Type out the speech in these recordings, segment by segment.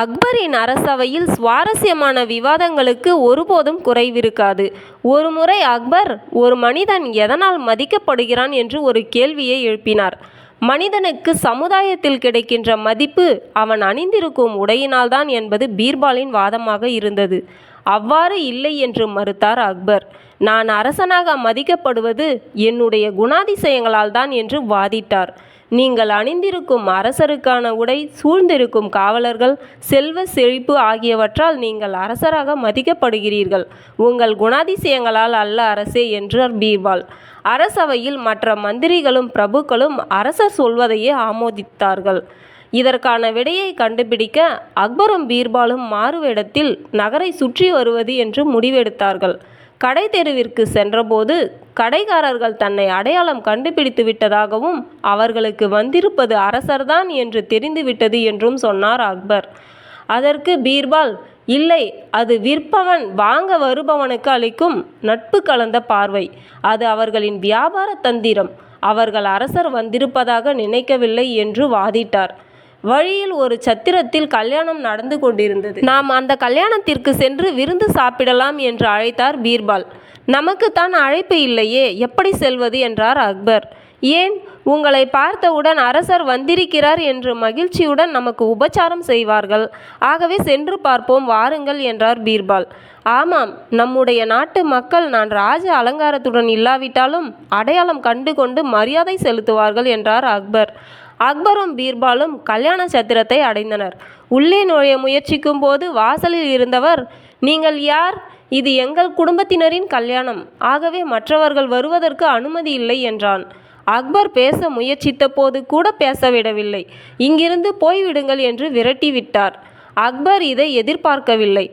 அக்பரின் அரசவையில் சுவாரஸ்யமான விவாதங்களுக்கு ஒருபோதும் குறைவிருக்காது. ஒருமுறை அக்பர் ஒரு மனிதன் எதனால் மதிக்கப்படுகிறான்? என்று ஒரு கேள்வியை எழுப்பினார். மனிதனுக்கு சமுதாயத்தில் கிடைக்கின்ற மதிப்பு அவன் அணிந்திருக்கும் உடையினால்தான் என்பது பீர்பாலின் வாதமாக இருந்தது. அவ்வாறு இல்லை என்று மறுத்தார் அக்பர். நான் அரசனாக மதிக்கப்படுவது என்னுடைய குணாதிசயங்களால் தான் என்று வாதிட்டார். நீங்கள் அணிந்திருக்கும் அரசருக்கான உடை சூழ்ந்திருக்கும் காவலர்கள் செல்வ செழிப்பு ஆகியவற்றால் நீங்கள் அரசராக மதிக்கப்படுகிறீர்கள். உங்கள் குணாதிசயங்களால் அல்ல அரசே என்றார் பீர்பால் அரசவையில் மற்ற மந்திரிகளும் பிரபுக்களும் அரசர் சொல்வதையே ஆமோதித்தார்கள். இதற்கான விடையை கண்டுபிடிக்க அக்பரும் பீர்பாலும் மாறுவேடத்தில் நகரை சுற்றி வருவது என்று முடிவெடுத்தார்கள். கடை தெருவிற்கு சென்றபோது கடைக்காரர்கள் தன்னை அடையாளம் கண்டுபிடித்து விட்டதாகவும் அவர்களுக்கு வந்திருப்பது அரசர்தான் என்று தெரிந்துவிட்டது என்றும் சொன்னார் அக்பர். அதற்கு பீர்பால் இல்லை அது விற்பவன் வாங்க வருபவனுக்கு அளிக்கும் நட்பு கலந்த பார்வை. அது அவர்களின் வியாபார தந்திரம். அவர்கள் அரசர் வந்திருப்பதாக நினைக்கவில்லை என்று வாதிட்டார். வழியில் ஒரு சத்திரத்தில் கல்யாணம் நடந்து கொண்டிருந்தது. நாம் அந்த கல்யாணத்திற்கு சென்று விருந்து சாப்பிடலாம் என்று அழைத்தார் பீர்பால். நமக்கு தான் அழைப்பு இல்லையே எப்படி செல்வது? என்றார் அக்பர். ஏன்? உங்களை பார்த்தவுடன் அரசர் வந்திருக்கிறார் என்று மகிழ்ச்சியுடன் நமக்கு உபச்சாரம் செய்வார்கள். ஆகவே சென்று பார்ப்போம் வாருங்கள் என்றார் பீர்பால். ஆமாம் நம்முடைய நாட்டு மக்கள் நான் ராஜ அலங்காரத்துடன் இல்லாவிட்டாலும் அடையாளம் கண்டு கொண்டு மரியாதை செலுத்துவார்கள் என்றார் அக்பர். அக்பரும் பீர்பாலும் கல்யாண சத்திரத்தை அடைந்தனர். உள்ளே நுழைய முயற்சிக்கும் போது வாசலில் இருந்தவர் நீங்கள் யார்? இது எங்கள் குடும்பத்தினரின் கல்யாணம். ஆகவே மற்றவர்கள் வருவதற்கு அனுமதி இல்லை என்றான். அக்பர் பேச முயற்சித்த போது கூட பேசவிடவில்லை இங்கிருந்து போய்விடுங்கள் என்று விரட்டிவிட்டார். அக்பர் இதை எதிர்பார்க்கவில்லை.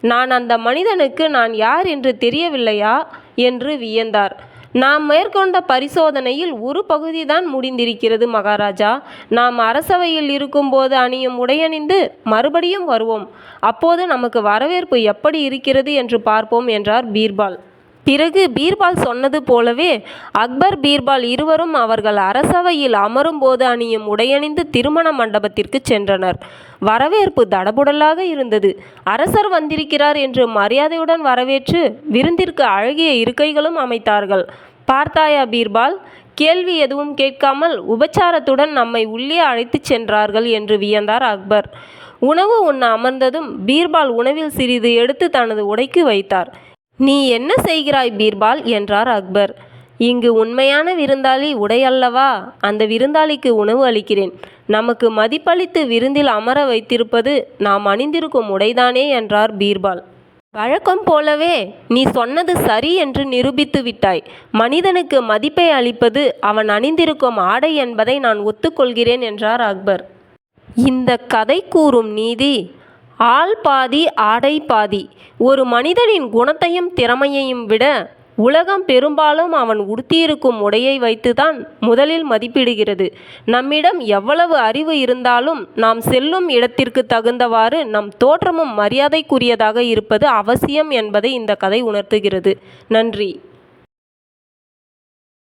நான் அந்த மனிதனுக்கு நான் யார் என்று தெரியவில்லையா? என்று வியந்தார். நாம் மேற்கொண்ட பரிசோதனையில் ஒரு பகுதிதான் முடிந்திருக்கிறது மகாராஜா. நாம் அரசவையில் இருக்கும்போது அணியும் உடையணிந்து மறுபடியும் வருவோம். அப்போது நமக்கு வரவேற்பு எப்படி இருக்கிறது என்று பார்ப்போம் என்றார் பீர்பால். பிறகு பீர்பால் சொன்னது போலவே அக்பர் பீர்பால் இருவரும் அவர்கள் அரசவையில் அமரும்போது அணியும் உடையணிந்து திருமண மண்டபத்திற்கு சென்றனர். வரவேற்பு தடபுடலாக இருந்தது. அரசர் வந்திருக்கிறார் என்று மரியாதையுடன் வரவேற்று விருந்திற்கு அழகிய இருக்கைகளும் அமைத்தார்கள். பார்த்தாயா பீர்பால்? கேள்வி எதுவும் கேட்காமல் உபச்சாரத்துடன் நம்மை உள்ளே அழைத்துச் சென்றார்கள் என்று வியந்தார் அக்பர். உணவு உண்ண அமர்ந்ததும் பீர்பால் உணவில் சிறிது எடுத்து தனது உடைக்கு வைத்தார். நீ என்ன செய்கிறாய் பீர்பால்? என்றார் அக்பர். இங்கு உண்மையான விருந்தாளி உடை அல்லவா? அந்த விருந்தாளிக்கு உணவு அளிக்கிறேன். நமக்கு மதிப்பளித்து விருந்தில் அமர வைத்திருப்பது நாம் அணிந்திருக்கும் உடைதானே? என்றார் பீர்பால். வழக்கம் போலவே நீ சொன்னது சரி என்று நிரூபித்து விட்டாய். மனிதனுக்கு மதிப்பை அளிப்பது அவன் அணிந்திருக்கும் ஆடை என்பதை நான் ஒத்துக்கொள்கிறேன் என்றார் அக்பர். இந்த கதை கூறும் நீதி ஆள் பாதி ஆடை பாதி. ஒரு மனிதனின் குணத்தையும் திறமையையும் விட உலகம் பெரும்பாலும் அவன் உடுத்தியிருக்கும் உடையை வைத்துதான் முதலில் மதிப்பிடுகிறது. நம்மிடம் எவ்வளவு அறிவு இருந்தாலும் நாம் செல்லும் இடத்திற்கு தகுந்தவாறு நம் தோற்றமும் மரியாதைக்குரியதாக இருப்பது அவசியம் என்பதை இந்த கதை உணர்த்துகிறது. நன்றி.